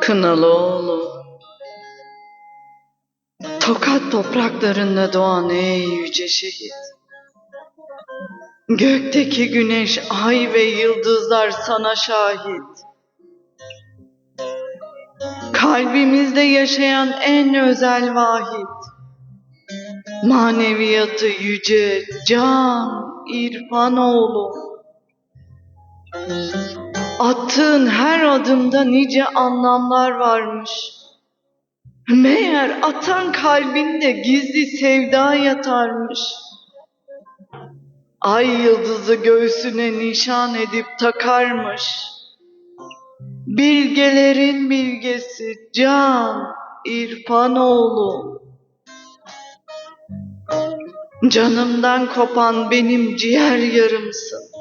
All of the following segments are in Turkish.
Kınalıoğlu Tokat topraklarında doğan ey yüce şehit. Gökteki güneş, ay ve yıldızlar sana şahit. Kalbimizde yaşayan en özel vahid Maneviyatı yüce, can, irfan oğlu Attığın her adımda nice anlamlar varmış. Meğer atan kalbinde gizli sevda yatarmış. Ay yıldızı göğsüne nişan edip takarmış. Bilgelerin bilgesi can, irfan oğlu. Canımdan kopan benim ciğer yarımsın.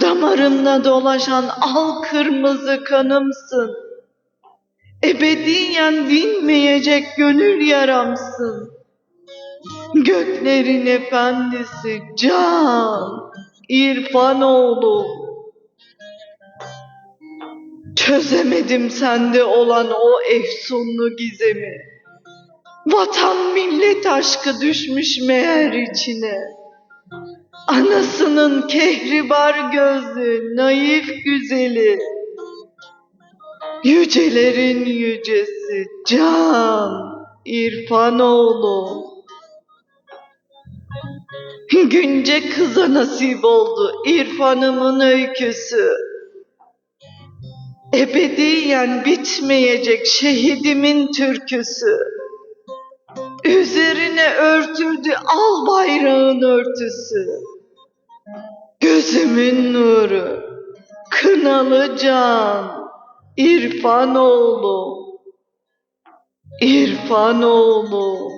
Damarımda dolaşan al kırmızı kanımsın. Ebediyen dinmeyecek gönül yaramsın. Göklerin efendisi can, irfan oğlu. Çözemedim sende olan o efsunlu gizemi. Vatan millet aşkı düşmüş meğer içine. Anasının kehribar gözlü, naif güzeli. Yücelerin yücesi, can, irfan oğlu. Günce kıza nasip oldu irfanımın öyküsü. Ebediyen bitmeyecek şehidimin türküsü. Üzerine örtüldü al bayrağın örtüsü. Gözümün nuru, kınalı can, İrfan oğlu, İrfan oğlu.